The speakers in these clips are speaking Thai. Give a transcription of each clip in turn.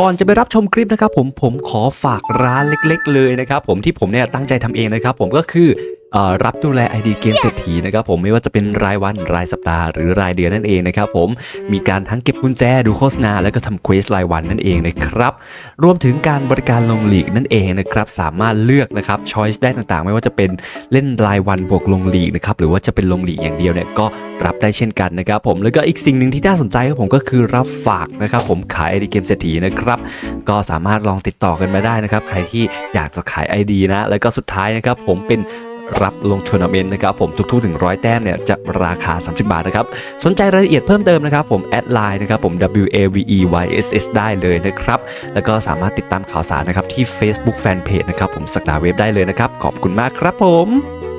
ก่อนจะไปรับชมคลิปนะครับผมผมขอฝากร้านเล็ก ๆ เลยนะครับผมที่ผมเนี่ยตั้งใจทำเองนะครับผมก็คือเอ่อ รับดูแล ID เกมเศรษฐีนะครับผมไม่ว่าจะเป็นรายวันรายสัปดาห์หรือรายเดือนนั่นเองนะครับผมมีการทั้งเก็บกุญแจดูโฆษณาแล้วก็ทำเควสรายวันนั่นเองนะครับรวมถึงการบริการลงหลีกนั่นเองนะครับสามารถเลือกนะครับช้อยส์ได้ต่างๆ ไม่ว่าจะเป็นเล่นรายวันบวกลงหลีกนะครับหรือว่าจะเป็นลงหลีกอย่างเดียวเนี่ยก็รับได้เช่นกันนะครับผมแล้วก็อีกสิ่งหนึ่งที่น่าสนใจครับผมก็คือรับฝากนะครับผมขาย ID เกมเศรษฐีนะครับก็สามารถลองติดต่อกันมาได้นะครับใครที่อยากจะขาย ID นะแล้วก็สุดท้ายนะครับผมเป็น รับลงทัวร์นาเมนต์นะครับผมทุกๆถึงร้อยแต้มเนี่ยจะราคา 30 บาทนะครับสนใจรายละเอียดเพิ่มเติมนะครับผมแอดไลน์นะครับผม W A V E Y S S ได้เลยนะครับแล้วก็สามารถติดตามข่าวสารนะครับที่ Facebook Fanpage นะครับผมสักดาเว็บได้เลยนะครับขอบคุณมากครับผม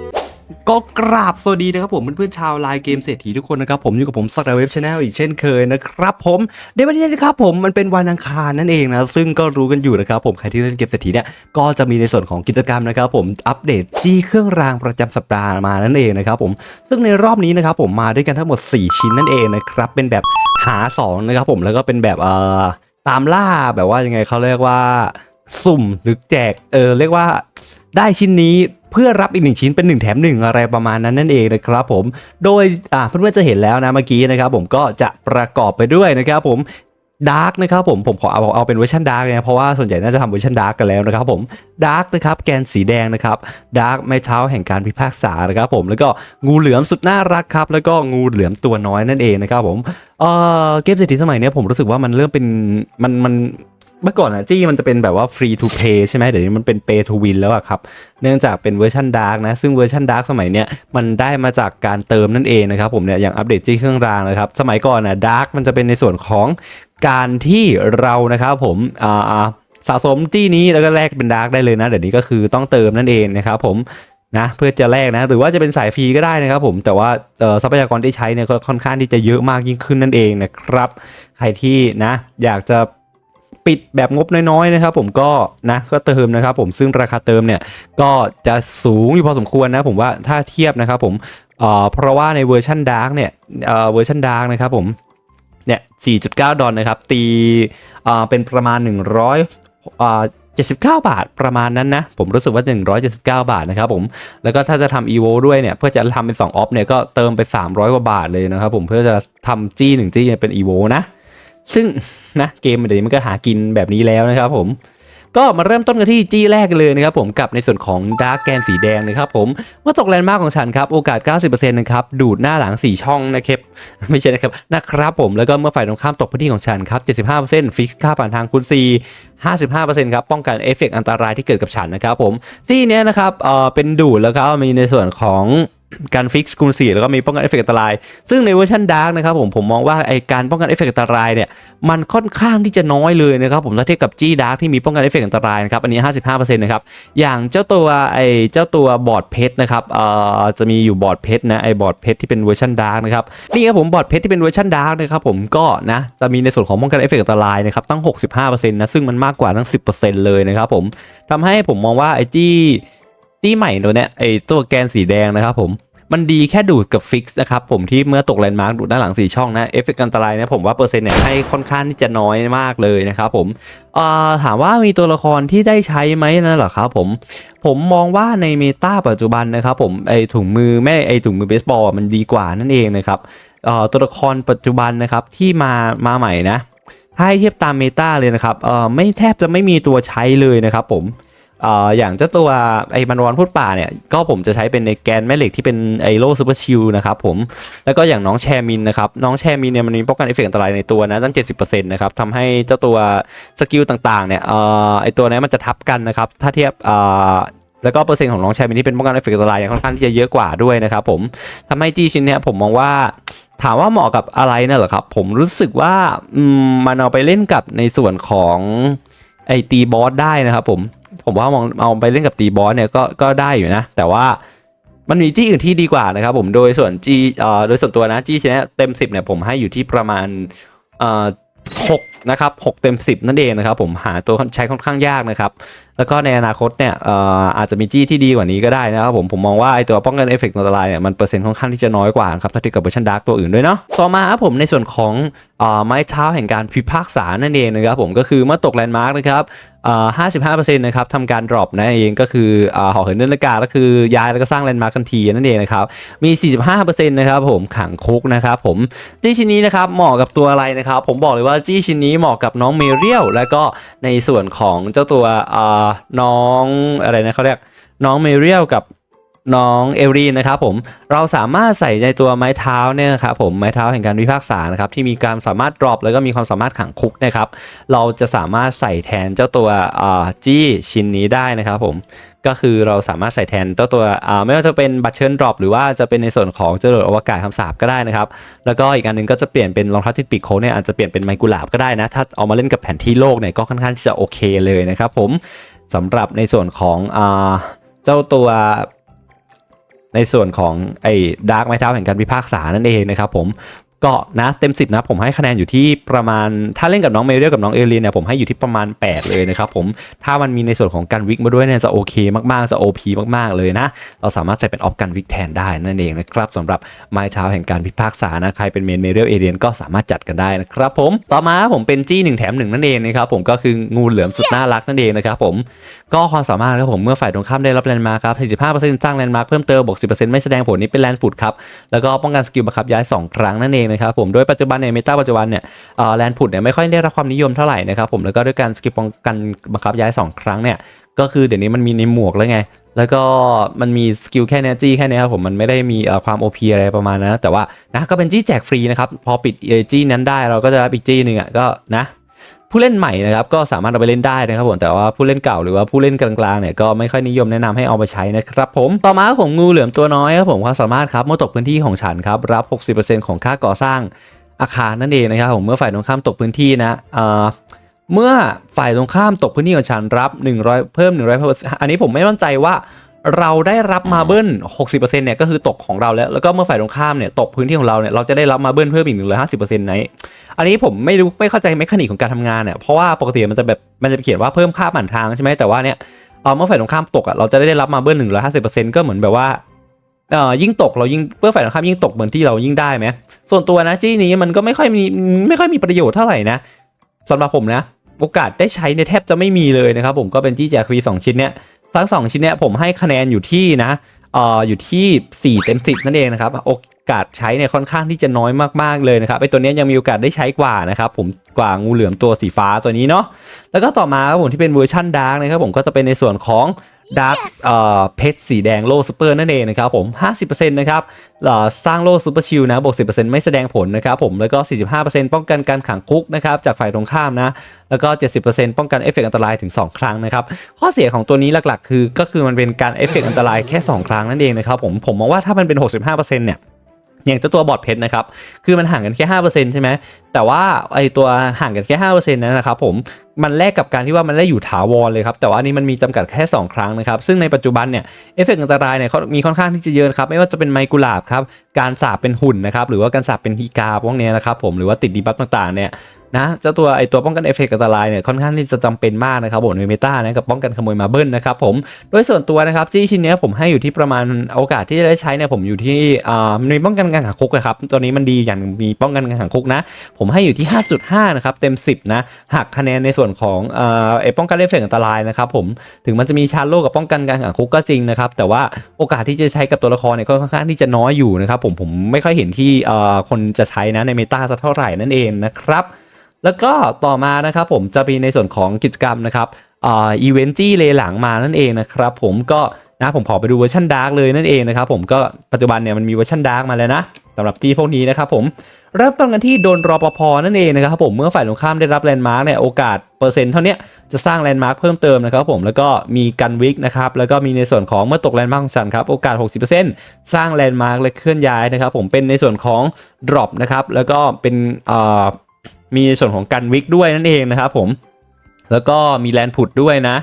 ก็กราบสวัสดีนะครับผมเพื่อนๆชาวไลน์เกมเศรษฐีทุกคนนะครับผมอยู่กับผมสักดาเว็บชาแนลอีกเช่นเคยนะครับผมในวันนี้นะครับผมมันเป็นวันอังคารนั่นเองนะซึ่งก็รู้กันอยู่นะครับผมใครที่เล่นเกมเศรษฐีเนี่ยก็จะมีในส่วนของกิจกรรมนะครับผมอัปเดตจี้เครื่องรางประจำสัปดาห์มานั่นเองนะครับผมซึ่งในรอบนี้นะครับผมมาด้วยกันทั้งหมด 4 ชิ้นนั่นเองนะครับเป็นแบบหา2นะครับผมแล้วก็เป็นแบบเอ่อตามล่าแบบว่ายังไงเขาเรียกว่าสุ่มหรือแจกเออเรียกว่า ได้ชิ้นนี้เพื่อรับอีกหนึ่งชิ้นเป็น1แถม1 อะไรประมาณนั้นนั่นเองนะครับผมโดยเพื่อนๆจะเห็นแล้วนะเมื่อกี้นะครับผมก็จะประกอบไปด้วยนะครับผมดาร์กนะครับผมผมขอเอาเอาเป็นเวอร์ชันดาร์กนะเพราะว่าส่วนใหญ่น่าจะทำเวอร์ชันดาร์กกันแล้วนะครับผมดาร์กนะครับแกนสีแดงนะครับดาร์กไม้เท้าแห่งการพิพากษานะครับผมแล้วก็งูเหลือมสุดน่ารักครับแล้วก็งูเหลือมตัวน้อยนั่นเองนะครับผมเออเกมเศรษฐีสมัยนี้ผมรู้สึกว่ามันเริ่มเป็นมันมัน เมื่อก่อนอะจี้มันจะเป็นแบบว่า free to play ใช่ไหมเดี๋ยวนี้มันเป็น pay to win แล้วอะครับ เนื่องจากเป็นเวอร์ชันดาร์กนะ ซึ่งเวอร์ชันดาร์กสมัยเนี้ยมันได้มาจากการเติมนั่นเองนะครับผมเนี่ยอย่างอัปเดตจี้เครื่องรางนะครับ สมัยก่อนอะดาร์กมันจะเป็นในส่วนของการที่เรานะครับผมอ่าสะสมจี้นี้แล้วก็แลกเป็นดาร์กได้เลยนะ เดี๋ยวนี้ก็คือต้องเติมนั่นเองนะครับผมนะเพื่อจะแลกนะหรือว่าจะเป็นสายฟรีก็ได้นะครับผมแต่ว่าทรัพยากรที่ใช้เนี่ยก็ค่อนข้างที่จะเยอะมากยิ่งขึ้นนั่นเองนะครับ ใครที่นะอยากจะ ปิดแบบงบน้อยๆนะครับผมก็นะก็เติมนะครับผมซึ่งราคาเติมเนี่ยก็จะสูงอยู่พอสมควรนะผมว่าถ้าเทียบนะครับผมเอ่อเพราะว่าในเวอร์ชันดาร์กเนี่ยเอ่อเวอร์ชันดาร์กนะครับผมเนี่ย 4.9 ดอลนะครับ ตีเอ่อเป็นประมาณ 100อ่า79 บาทประมาณนั้นนะ ผมรู้สึกว่า 179 บาทนะครับผมแล้วก็ถ้าจะทำ EVO ด้วยเนี่ย เพื่อจะทำเป็น2ออฟเนี่ยก็เติมไป 300 กว่าบาทเลยนะครับผมเพื่อจะทำจี้หนึ่งจี้เป็น EVO นะ ซึ่งนะเกมเดี๋ยวนี้มันก็หากินแบบนี้แล้วนะครับผมก็มาเริ่มต้นกันที่จี้แรกเลยนะครับผมกับในส่วนของดาร์กแกนสีแดงนะครับผมเมื่อตกแลนด์มาร์กของฉันครับ โอกาส 90%นะครับดูดหน้าหลัง 4 ช่องนะครับไม่ใช่นะครับนะครับผมแล้วก็เมื่อฝ่ายตรงข้ามตกพื้นที่ของฉันครับ 75%ฟิกค่าผ่านทางคูณ4 55%ครับป้องกันเอฟเฟกต์อันตรายที่เกิดกับฉันนะครับผมจี้เนี้ยนะครับเอ่อเป็นดูดแล้วก็มีในส่วนของ การฟิกซ์คูณ4แล้วก็มีป้องกันเอฟเฟกต์อันตราย ซึ่งในเวอร์ชันดาร์กนะครับผมผมมองว่าไอการป้องกันเอฟเฟกต์อันตรายเนี่ยมันค่อนข้างที่จะน้อยเลยนะครับผมถ้าเทียบกับจี้ดาร์กที่มีป้องกันเอฟเฟกต์อันตรายนะครับอันนี้ 55%นะครับอย่างเจ้าตัวไอเจ้าตัวบอร์ดเพชรนะครับเอ่อจะมีอยู่บอร์ดเพชรนะไอบอร์ดเพชรที่เป็นเวอร์ชันดาร์กนะครับนี่ครับผมบอร์ดเพชรที่เป็นเวอร์ชันดาร์กนะครับผมก็นะจะมีในส่วนของป้องกันเอฟเฟกต์อันตรายนะครับตั้ง 65%นะซึ่งมันมากกว่าทั้ง 10%เลยนะครับผมทำให้ผมมองว่าไอจี้จี้ใหม่ตัวเนี้ยไอตัวแกนสีแดงนะครับผม มันดีแค่ดูดกับฟิกซ์นะครับผมที่เมื่อตกแลนด์มาร์กดูดด้านหลัง 4 ช่องนะเอฟเฟกต์อันตรายนะผมว่าเปอร์เซ็นต์เนี่ยให้ค่อนข้างที่จะน้อยมากเลยนะครับผมอ่อถามว่ามีตัวละครที่ได้ใช้ไหมนั่นเหรอครับผมผมมองว่าในเมตาปัจจุบันนะครับผมไอถุงมือแม่ไอถุงมือเบสบอลมันดีกว่านั่นเองนะครับเอ่อตัวละครปัจจุบันนะครับที่มามาใหม่นะถ้าให้เทียบตามเมตาเลยนะครับเอ่อไม่แทบจะไม่มีตัวใช้เลยนะครับผม เอ่ออย่างเจ้าตัวไอ้มันวอนพูดป่าเนี่ย ก็ผมจะใช้เป็นในแกนแม่เหล็กที่เป็นไอโลซูเปอร์ชิลนะครับผมแล้วก็อย่างน้องแชมินนะครับ น้องแชมินเนี่ยมันมีป้องกันเอฟเฟกต์อันตรายในตัวนะตั้ง 70%นะครับทำให้เจ้าตัวสกิลต่างๆเนี่ยเอ่อไอตัวนี้มันจะทับกันนะครับ ถ้าเทียบเอ่อแล้วก็เปอร์เซ็นต์ของน้องแชมินที่เป็นป้องกันเอฟเฟกต์อันตรายเนี่ยค่อนข้างที่จะเยอะกว่าด้วยนะครับผมทำให้จีชิ้นเนี่ยผมมองว่าถามว่าเหมาะกับอะไรนะเหรอครับ ผมรู้สึกว่าอืมมันเอาไปเล่นกับในส่วนของไอตีบอสได้นะครับผม ผมว่ามองเอาไปเล่นกับตีบอสเนี่ยก็ก็ได้อยู่นะ แต่ว่ามันมีจี้อื่นที่ดีกว่านะครับผมโดยส่วนจีเอ่อโดยส่วนตัวนะจีชนะเต็ม 10เนี่ยผมให้อยู่ที่ประมาณเอ่อหกนะครับหกเต็ม 10 นั่นเองนะครับผมหาตัวใช้ค่อนข้างยากนะครับแล้วก็ในอนาคตเนี่ยอออาจจะมีจี้ที่ดีกว่านี้ก็ได้นะครับผมผมมองว่าไอตัวป้องกันเอฟเฟกต์อันตรายเนี่ยมันเปอร์เซ็นต์ค่อนข้างที่จะน้อยกว่าครับถ้าเทียบกับเวอร์ชันดาร์กตัวอื่นด้วยเนาะต่อมาครับผมในส่วนของออไม้เท้าแห่งการพิพากษานั่นเองนะครับผมก็คือเมื่อตกแลนด์มาร์กนะครับเอ่อ55%นะครับทำการ drop นั่นเองก็คือเอ่อเหินเดินอากาศก็คือย้ายแล้วก็สร้างแลนด์มาร์กทันทีนั่นเองนะครับมี 45%นะครับผมขังคุกนะครับผมจี้ชิ้นนี้นะครับเหมาะกับตัวอะไรนะครับผมบอกเลยว่าจี้ชิ้นนี้เหมาะกับน้องเมเรียลแล้วก็ในส่วนของเจ้าตัวอ่อน้องอะไรนะเขาเรียกน้องเมเรียลกับน้องเอรีนนะครับผมเราสามารถใส่ในตัวไม้เท้าเนี่ยนะครับผมไม้เท้าแห่งการพิพากษานะครับที่มีการสามารถดรอปแล้วก็มีความสามารถขังคุกนะครับเราจะสามารถใส่แทนเจ้าตัวจี้ชิ้นนี้ได้นะครับผมก็คือเราสามารถใส่แทนเจ้าตัวไม่ว่าจะเป็นบัตรเชิญดรอปหรือว่าจะเป็นในส่วนของจรวดอวกาศคำสาปก็ได้นะครับแล้วก็อีกอันหนึงก็จะเปลี่ยนเป็นรองเท้าที่ปีกโค้งเนี่ยอาจจะเปลี่ยนเป็นไมกุหลาบก็ได้นะถ้าเอามาเล่นกับแผนที่โลกเนี่ยก็ค่อนข้างที่จะโอเคเลยนะครับผม สำหรับในส่วนของอ่าเจ้าตัว ในส่วนของไอ้ดาร์กไม้เท้าแห่งการพิพากษานั่นเองนะครับผม ก็นะเต็ม 10 นะ ผมให้คะแนนอยู่ที่ประมาณ ถ้าเล่นกับน้องเมเรียลกับน้องเอเลียนเนี่ยผมให้อยู่ที่ประมาณ 8 เลยนะครับผมถ้ามันมีในส่วนของการวิกมาด้วยเนี่ยจะโอเคมากๆ จะ OP มากๆเลยนะ เราสามารถใช้เป็นออฟกันวิกแทนได้นั่นเองนะครับสำหรับไม้เท้าแห่งการพิพากษานะใครเป็นเมนเมเรียลเอเลียนก็สามารถจัดกันได้นะครับผมต่อมาผมเป็นจี้หนึ่งแถมหนึ่งนั่นเองนะครับผมก็คืองูเหลือมสุดน่ารักนั่นเองนะครับผมก็ความสามารถครับผมเมื่อฝ่ายตรงข้ามได้รับแลนด์มาร์คครับ45%สร้างแลนด์มาร์คเพิ่มเติมบวก10%ไม่แสดงผลนี้เป็นแลนด์ฟุตครับแล้วก็ป้องกันสกิลบังคับย้าย 2 ครั้งนั่นเองนะครับผมโดยปัจจุบันเนี่ยเมตาปัจจุบันเนี่ยแลนด์ผุดเนี่ยไม่ค่อยได้รับความนิยมเท่าไหร่นะครับผมแล้วก็ด้วยการสกิปป้องกันบังคับย้าย 2 ครั้งเนี่ยก็คือเดี๋ยวนี้มันมีในหมวกแล้วไง แล้วก็มันมีสกิลแค่เนี้ยจี้แค่เนี้ยครับผมมันไม่ได้มีความโอพีอะไรประมาณนั้นนะแต่ว่านะก็เป็นจี้แจกฟรีนะครับพอปิดเอจี้นั้นได้เราก็จะรับอีกจี้หนึ่งอะก็นะ ผู้เล่นใหม่นะครับก็สามารถเอาไปเล่นได้นะครับผมแต่ว่าผู้เล่นเก่าหรือว่าผู้เล่นกลางๆเนี่ยก็ไม่ค่อยนิยมแนะนำให้เอาไปใช้นะครับผมต่อมาผมงูเหลือมตัวน้อยครับผมความสามารถครับเมื่อตกพื้นที่ของฉันครับรับ 60%ของค่าก่อสร้างอาคารนั่นเองนะครับผมเมื่อฝ่ายตรงข้ามตกพื้นที่นะเอ่อเมื่อฝ่ายตรงข้ามตกพื้นที่ของฉันรับ 100 เพิ่ม 100อันนี้ผมไม่มั่นใจว่า เราได้รับมาเบิล60%เนี่ยก็คือตกของเราแล้ว แล้วก็เมื่อฝ่ายตรงข้ามเนี่ยตกพื้นที่ของเราเนี่ยเราจะได้รับมาเบิลเพิ่มอีก150%ไหนอันนี้ผมไม่รู้ไม่เข้าใจเมคานิกของการทำงานเนี่ยเพราะว่าปกติมันจะแบบมันจะเขียนว่าเพิ่มค่าผ่านทางใช่ไหมแต่ว่าเนี่ยเออเมื่อฝ่ายตรงข้ามตกอะเราจะได้รับมาเบิ้ล150%ก็เหมือนแบบว่าเอ่อยิ่งตกเรายิ่งเมื่อฝ่ายตรงข้ามยิ่งตกเหมือนที่เรายิ่งได้ไหมส่วนตัวนะจี้นี้มันก็ไม่ค่อยมีไม่ค่อยมีประโยชน์เท่าไหร่นะสำหรับผมนะ โอกาสได้ใช้ในยแทบจะไม่มีเลยนะครับผมก็เป็นจี้แจกฟรีสองชิ้นเนี่ย ทั้งสองชิ้นเนี้ยผมให้คะแนนอยู่ที่นะเอ่ออยู่ที่4เต็ม10 นั่นเองนะครับโอกาสใช้เนี่ยค่อนข้างที่จะน้อยมากๆเลยนะครับไอตัวนี้ยยังมีโอกาสได้ใช้กว่านะครับผมกว่างูเหลือมตัวสีฟ้าตัวนี้เนาะแล้วก็ต่อมาครับผมที่เป็นเวอร์ชันดาร์กนะครับผมก็จะเป็นในส่วนของ ดาร์กเอ่อเพชรสีแดงโลซูเปอร์นั่นเองนะครับผม 50%นะครับเอ่อสร้างโลซูเปอร์ชิลนะบวก 10%ไม่แสดงผลนะครับผมแล้วก็ 45%ป้องกันการขังคุกนะครับจากฝ่ายตรงข้ามนะแล้วก็ 70%ป้องกันเอฟเฟกต์อันตรายถึง 2 ครั้งนะครับข้อเสียของตัวนี้หลักๆ คือก็คือมันเป็นการเอฟเฟกต์อันตรายแค่ 2 ครั้งนั่นเองนะครับผมผมมองว่าถ้ามันเป็น 65%เนี่ย อย่างตัวบอดเพชรนะครับ คือมันห่างกันแค่5%ใช่ไหมแต่ว่าไอตัวห่างกันแค่5%นั้นนะครับผมมันแลกกับการที่ว่ามันได้อยู่ถาวรเลยครับแต่ว่านี้มันมีจำกัดแค่ 2 ครั้งนะครับ ซึ่งในปัจจุบันเนี่ยเอฟเฟกต์อันตรายเนี่ยเขามีค่อนข้างที่จะเยอะนครับไม่ว่าจะเป็นไมกุลาบครับการสาบเป็นหุ่นนะครับหรือว่าการสาบเป็นฮีกาพวกนี้นะครับผมหรือว่าติดดีบัฟต่างๆเนี่ย นะเจ้าตัวไอตัวป้องกันเอฟเฟกต์อันตรายเนี่ยค่อนข้างที่จะจำเป็นมากนะครับผมในเมตานะกับป้องกันขโมยมาเบิลนะครับผมโดยส่วนตัวนะครับจี้ชิ้นเนี้ยผมให้อยู่ที่ประมาณโอกาสที่จะได้ใช้เนี่ยผมอยู่ที่อ่ามันมีป้องกันการขังคุกนะครับตัวนี้มันดีอย่างมีป้องกันการขังคุกนะ ผมให้อยู่ที่ 5.5 นะครับเต็ม 10 นะหักคะแนนในส่วนของเอ่อไอป้องกันเอฟเฟกต์อันตรายนะครับผมถึงมันจะมีชาร์โลกับป้องกันการขังคุกก็จริงนะครับแต่ว่าโอกาสที่จะใช้กับตัวละครเนี่ยก็ค่อนข้างที่จะน้อยอยู่นะครับผมผมไม่ค่อยเห็นที่เอ่อคนจะใช้นะในเมตาสักเท่าไหร่นั่นเองนะครับ แล้วก็ต่อมานะครับผมจะมีในส่วนของกิจกรรมนะครับอีเวนต์จี้เลหลังมานั่นเองนะครับผมก็นะผมขอไปดูเวอร์ชันดาร์กเลยนั่นเองนะครับผมก็ปัจจุบันเนี่ยมันมีเวอร์ชันดาร์กมาแล้วนะสำหรับจี้พวกนี้นะครับผมเริ่มต้นกันที่โดนรอปภนั่นเองนะครับผมเมื่อฝ่ายตรงข้ามได้รับแลนด์มาร์กเนี่ยโอกาสเปอร์เซ็นต์เท่านี้จะสร้างแลนด์มาร์กเพิ่มเติมนะครับผมแล้วก็มีกันวิกนะครับแล้วก็มีในส่วนของเมื่อตกแลนด์มาร์กของฉันครับโอกาส 60%สร้างแลนด์มาร์กและเคลื่อนย้ายนะครับผมเป็นในส่วนของ drop นะครับแล้วก็เป็นอ่า มีในส่วนของกันวิกด้วยนั่นเองนะครับผม แล้วก็มีแลนพุดด้วยนะ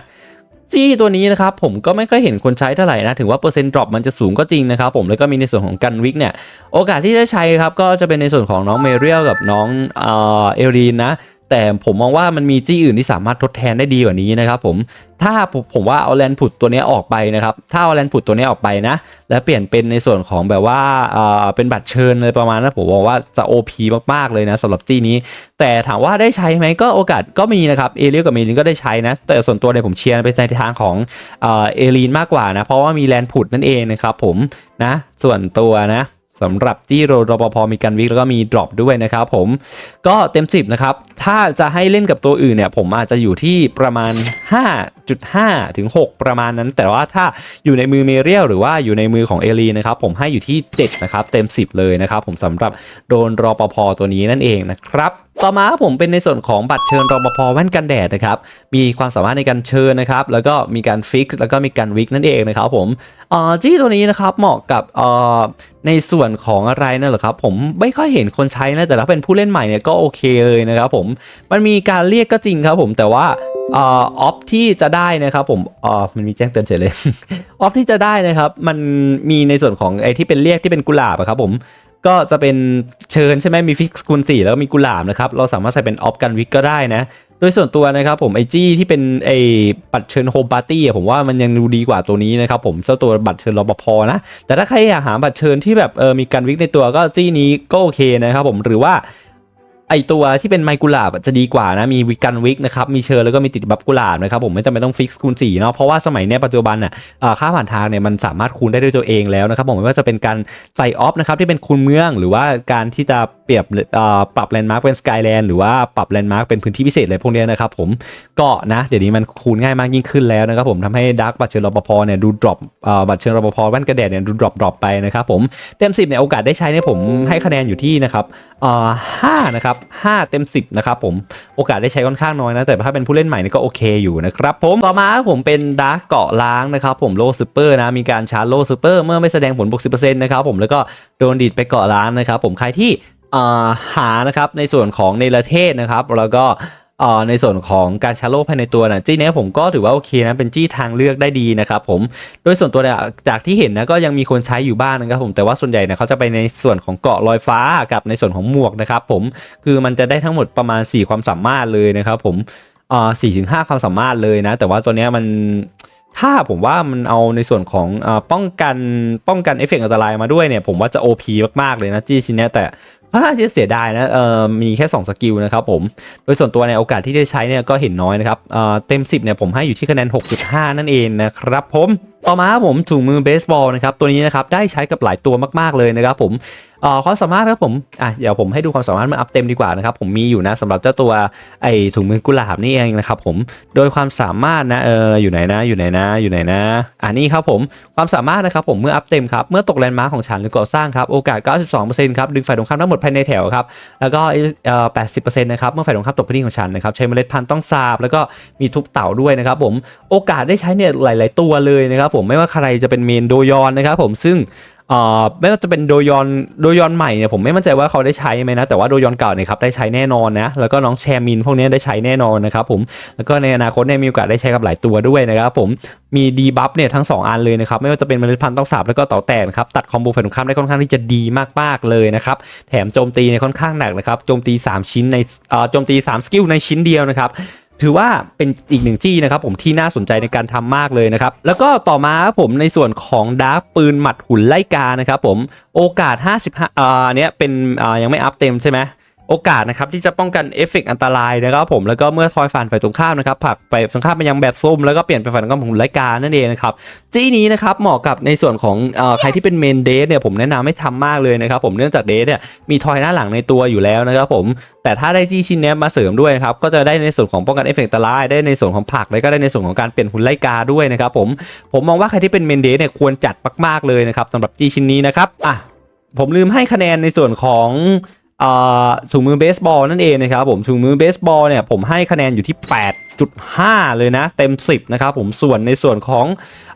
จี้ตัวนี้นะครับผมก็ไม่ค่อยเห็นคนใช้เท่าไหร่นะ ถึงว่าเปอร์เซ็นต์ดรอปมันจะสูงก็จริงนะครับผมแล้วก็มีในส่วนของกันวิกเนี่ย โอกาสที่จะใช้ครับ ก็จะเป็นในส่วนของน้องเมเรียลกับน้องเอรีนนะ แต่ผมมองว่ามันมีจี้อื่นที่สามารถทดแทนได้ดีกว่านี้นะครับผมถ้าผมว่าเอาแลนผุดตัวนี้ออกไปนะครับถ้าเอาแลนผุดตัวนี้ออกไปนะ แล้วเปลี่ยนเป็นในส่วนของแบบว่าเออเป็นบัตรเชิญอะไรประมาณนั้นผมบอกว่าจะ OP มากๆเลยนะสำหรับจี้นี้ แต่ถามว่าได้ใช้ไหมก็โอกาสก็มีนะครับเอเลียกับเมลินก็ได้ใช้นะ แต่ส่วนตัวเนี่ยผมเชียร์ไปในทางของเอลีนมากกว่านะเพราะว่ามีแลนผุดนั่นเองนะครับผมนะส่วนตัวนะสำหรับจี้โรรปภมีการวิกแล้วก็มีดรอปด้วยนะครับผมก็เต็ม 10 นะครับ ถ้าจะให้เล่นกับตัวอื่นเนี่ยผมอาจจะอยู่ที่ประมาณ 5.5 ถึง 6 ประมาณนั้น แต่ว่าถ้าอยู่ในมือเมเรียลหรือว่าอยู่ในมือของเอลีนะครับผมให้อยู่ที่ 7 นะครับ เต็ม 10 เลยนะครับผมสำหรับโดนรอปภตัวนี้นั่นเองนะครับต่อมาผมเป็นในส่วนของบัตรเชิญรปภแว่นกันแดดนะครับ มีความสามารถในการเชิญนะครับ แล้วก็มีการฟิกแล้วก็มีการวิกนั่นเองนะครับผมออจี้ตัวนี้นะครับเหมาะกับออในส่วนของอะไรนั่นเหรอครับ ผมไม่ค่อยเห็นคนใช้นะแต่ถ้าเป็นผู้เล่นใหม่เนี่ยก็โอเคเลยนะครับผมมันมีการเรียกก็จริงครับผมแต่ว่าออฟที่จะได้นะครับผมอ่อมันมีแจ้งเตือนเฉยเลยออฟที่จะได้นะครับ มันมีในส่วนของไอ้ที่เป็นเรียกที่เป็นกุหลาบครับผมก็จะเป็นเชิญใช่ไหมมีฟิกซ์คูณ4แล้วก็มีกุหลาบนะครับ เราสามารถใส่เป็นออฟกันวิกก็ได้นะ โดยส่วนตัวนะครับผมไอจี้ที่เป็นไอบัตรเชิญโฮมปาร์ตี้ผมว่ามันยังดูดีกว่าตัวนี้นะครับผมเจ้าตัวบัตรเชิญรปภนะ แต่ถ้าใครอยากหาบัตรเชิญที่แบบเออมีการวิกในตัวก็จี้นี้ก็โอเคนะครับผมหรือว่า ไอตัวที่เป็นไมกุลาบจะดีกว่านะมีวิกันวิกนะครับมีเชอร์แล้วก็มีติดบัฟกุลาบนะครับผมไม่จำเป็นต้องฟิกซ์คูณ4เนาะเพราะว่าสมัยเนี้ยปัจจุบันอะค่าผ่านทางเนี่ยมันสามารถคูณได้ด้วยตัวเองแล้วนะครับผมไม่ว่าจะเป็นการใส่ออฟนะครับที่เป็นคูณเมืองหรือว่าการที่จะเปรียบปรับแลนด์มาร์กเป็นสกายแลนด์หรือว่าปรับแลนด์มาร์กเป็นพื้นที่พิเศษอะไรพวกนี้นะครับผมก็นะเดี๋ยวนี้มันคูณง่ายมากยิ่งขึ้นแล้วนะครับผมทำให้ดักบัตรเชิญรปภเนี่ยดูดรอปบัตรเชิญรปภแว่นกระแดดเนี่ยดูดรอปดรอปไปนะครับผมเต็ม 10เนี่ยโอกาสได้ใช้เนี่ยผมให้คะแนนอยู่ที่นะครับห้านะครับห้าเต็ม 10นะครับผมโอกาสได้ใช้ค่อนข้างน้อยนะแต่ถ้าเป็นผู้เล่นใหม่นี่ก็โอเคอยู่นะครับผมต่อมาผมเป็นดาร์กเกาะล้างนะครับผมโลซูเปอร์นะมีการชาร์จโลซูเปอร์เมื่อไม่แสดงผลบวก10%นะครับผมแล้วก็โดนดีดไปเกาะล้างนะครับผมใครที่ หานะครับในส่วนของในประเทศนะครับแล้วก็ในส่วนของการชาร์โลภายในตัวนะจี้เนี้ยผมก็ถือว่าโอเคนะเป็นจี้ทางเลือกได้ดีนะครับผมโดยส่วนตัวเนี่ยจากที่เห็นนะก็ยังมีคนใช้อยู่บ้างนะครับผมแต่ว่าส่วนใหญ่เนี่ยเขาจะไปในส่วนของเกาะลอยฟ้ากับในส่วนของหมวกนะครับผมคือมันจะได้ทั้งหมดประมาณ 4 ความสามารถเลยนะครับผมสี่ถึงห้าความสามารถเลยนะ แต่ว่าตัวเนี้ยมันถ้าผมว่ามันเอาในส่วนของอป้องกันป้องกันเอฟเฟกต์อันตรายมาด้วยเนี่ยผมว่าจะ OP มากๆเลยนะจี้ชิ้นเนี้ยแต่ ค่อนข้างจะเสียดายนะเอ่อมีแค่ 2 สกิลนะครับผม โดยส่วนตัวในโอกาสที่จะใช้เนี่ยก็เห็นน้อยนะครับเอ่อเต็ม 10เนี่ยผมให้อยู่ที่คะแนน 6.5 นั่นเองนะครับผม ต่อมาครับผมถุงมือเบสบอลนะครับตัวนี้นะครับได้ใช้กับหลายตัวมากๆเลยนะครับผมเอ่อความสามารถครับผมอะเดี๋ยวผมให้ดูความสามารถเมื่ออัพเต็มดีกว่านะครับผมมีอยู่นะสำหรับเจ้าตัวไอถุงมือกุหลาบนี่เองนะครับผมโดยความสามารถนะเอออยู่ไหนนะอยู่ไหนนะอยู่ไหนนะอ่านี่ครับผมความสามารถนะครับผมเมื่ออัพเต็มครับเมื่อตกแลนด์มาร์คของฉันหรือก่อสร้างครับโอกาส 92%ครับดึงฝ่ายตรงข้ามทั้งหมดภายในแถวครับแล้วก็เอ่อ80%นะครับเมื่อฝ่ายตรงข้ามตกพื้นที่ของฉันนะครับใช้เมล็ดพันธุ์ต้องสาบ แล้วก็มีทุบเต่าด้วยนะครับผมโอกาสได้ใช้เนี่ยหลาย ๆ ตัวเลยนะครับผมไม่ว่าใครจะเป็นเมนโดยอนนะครับผมซึ่งไม่ว่าจะเป็นโดยอนโดยอนใหม่เนี่ยผมไม่มั่นใจว่าเขาได้ใช้ไหมนะแต่ว่าโดยอนเก่าเนี่ยครับได้ใช้แน่นอนนะแล้วก็น้องแชมินพวกนี้ได้ใช้แน่นอนนะครับผมแล้วก็ในอนาคตเนี่ยมีโอกาสได้ใช้กับหลายตัวด้วยนะครับผมมีดีบัฟเนี่ยทั้ง 2 อันเลยนะครับไม่ว่าจะเป็นเมล็ดพันธุ์ต้องสาบแล้วก็เต่าแตนะครับตัดคอมโบฝ่ายตรงข้ามได้ค่อนข้างที่จะดีมากๆเลยนะครับแถมโจมตีเนี่ยค่อนข้างหนักนะครับโจมตี 3 ชิ้นในโจมตี 3 สกิลในชิ้นเดียวนะครับ ถือว่าเป็นอีกหนึ่งจี้นะครับผมที่น่าสนใจในการทำมากเลยนะครับ แล้วก็ต่อมาครับผมในส่วนของดาร์กปืนหมัดหุ่นไล่กานะครับผมโอกาส 55อ่าเนี้ยเป็นอ่ายังไม่อัพเต็มใช่ไหม โอกาสนะครับที่จะป้องกันเอฟเฟกต์อันตรายนะครับผมแล้วก็เมื่อทอยฟันฝ่ายตรงข้ามนะครับผลักไปตรงข้ามไปยังแบบส้มแล้วก็เปลี่ยนเป็นฝ่ายตรงข้ามของหุ่นไล่กานั่นเองนะครับจี้นี้นะครับเหมาะกับในส่วนของเอ่อใครที่เป็นเมนเดทเนี่ยผมแนะนำให้ทำมากเลยนะครับผมเนื่องจากเดทเนี่ยมีทอยหน้าหลังในตัวอยู่แล้วนะครับผมแต่ถ้าได้จี้ชิ้นเนี้ยมาเสริมด้วยนะครับก็จะได้ในส่วนของป้องกันเอฟเฟกต์อันตรายได้ในส่วนของผลักแล้วก็ได้ในส่วนของการเปลี่ยนหุ่นไล่กาด้วยนะครับผมผมมองว่าใครที่เป็นเมนเดทเนี่ยควรจัดมากๆเลยนะครับสำหรับจี้ชิ้นนี้นะครับอะผมลืมให้คะแนนในส่วนของเอ่อ ถุงมือเบสบอลนั่นเองนะครับผมถุงมือเบสบอลเนี่ยผมให้คะแนนอยู่ที่ 8.5 เลยนะ เต็ม 10 นะครับผมส่วนในส่วนของ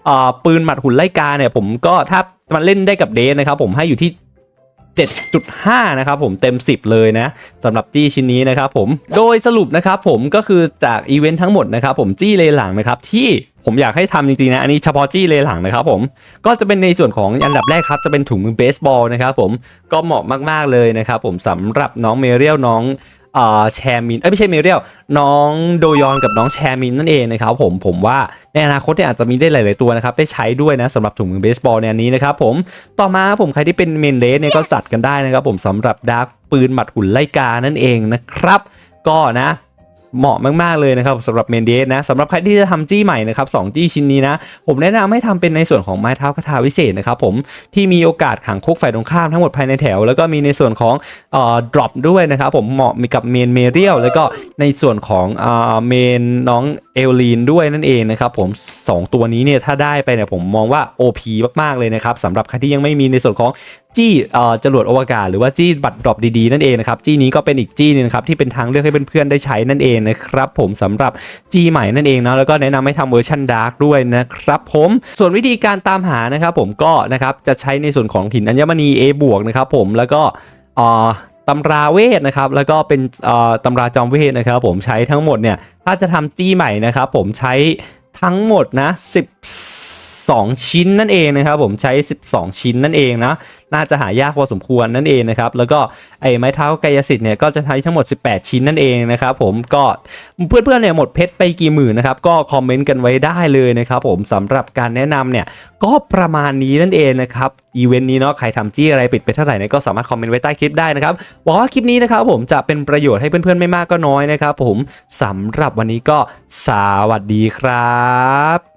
อปืนหมัดหุ่นไล่กาเนี่ยผมก็ถ้ามันเล่นได้กับเดนนะครับผมให้อยู่ที่ 7.5 นะครับผมเต็ม 10 เลยนะสำหรับจี้ชิ้นนี้นะครับผมโดยสรุปนะครับผมก็คือจากอีเวนต์ทั้งหมดนะครับผมจี้เลหลังนะครับที่ผมอยากให้ทำจริงๆนะ อันนี้เฉพาะจี้เลหลังนะครับผมก็จะเป็นในส่วนของอันดับแรกครับ จะเป็นถุงมือเบสบอลนะครับผมก็เหมาะมากๆเลยนะครับผมสำหรับน้องเมเรียลน้อง เอ่อแชร์มินเอ้ยไม่ใช่เมเรียลน้องโดยอนกับน้องแชร์มินนั่นเองนะครับผมผมว่าในอนาคตเนี่ยอาจจะมีได้หลาย ๆ ตัวนะครับได้ใช้ด้วยนะสำหรับถุงมือเบสบอลในอันนี้นะครับผมต่อมาผมใครที่เป็นเมนเลสเนี่ยก็จัดกันได้นะครับผมสำหรับดาร์กปืนหมัดหุ่นไล่กานั่นเองนะครับ ก็นะ เหมาะมากๆเลยนะครับสำหรับเมนเดสนะสำหรับใครที่จะทำจี้ใหม่นะครับสองจี้ชิ้นนี้นะ ผมแนะนำให้ทำเป็นในส่วนของไม้เท้าคาถาวิเศษนะครับผมที่มีโอกาสขังคุกฝ่ายตรงข้ามทั้งหมดภายในแถว แล้วก็มีในส่วนของเอ่อ drop ด้วยนะครับผมเหมาะมีกับเมนเมเรียลแล้วก็ในส่วนของเอ่อเมนน้องเอลลีนด้วยนั่นเองนะครับผมสองตัวนี้เนี่ยถ้าได้ไปเนี่ยผมมองว่า OP มากๆเลยนะครับสำหรับใครที่ยังไม่มีในส่วนของ จี้เอ่อจรวดอวกาศหรือว่าจี้บัตรดรอปดีๆนั่นเองนะครับจี้นี้ก็เป็นอีกจี้นึงนะครับที่เป็นทางเลือกให้เพื่อนๆได้ใช้นั่นเองนะครับผมสำหรับจี้ใหม่นั่นเองนะแล้วก็แนะนำให้ทำเวอร์ชันดาร์กด้วยนะครับผมส่วนวิธีการตามหานะครับผมก็นะครับจะใช้ในส่วนของหินอัญมณี A บวกนะครับผมแล้วก็เอ่อตำราเวทนะครับแล้วก็เป็นเอ่อตำราจอมเวทนะครับผมใช้ทั้งหมดเนี่ยถ้าจะทำจี้ใหม่นะครับผมใช้ทั้งหมดนะ 12 ชิ้นนั่นเองนะครับผมใช้ 12 ชิ้นนั่นเองนะน่าจะหายากพอสมควรนั่นเองนะครับแล้วก็ไอ้ไม้เท้ากายสิทธิ์เนี่ยก็จะใช้ทั้งหมด 18 ชิ้นนั่นเองนะครับผมก็เพื่อนๆเนี่ยหมดเพชรไปกี่หมื่นนะครับก็คอมเมนต์กันไว้ได้เลยนะครับผมสำหรับการแนะนำเนี่ยก็ประมาณนี้นั่นเองนะครับอีเวนต์นี้เนาะใครทำจี้อะไรปิดไปเท่าไหร่เนี่ยก็สามารถคอมเมนต์ไว้ใต้คลิปได้นะครับหวังว่าคลิปนี้นะครับผมจะเป็นประโยชน์ให้เพื่อนๆไม่มากก็น้อยนะครับผมสำหรับวันนี้ก็สวัสดีครับ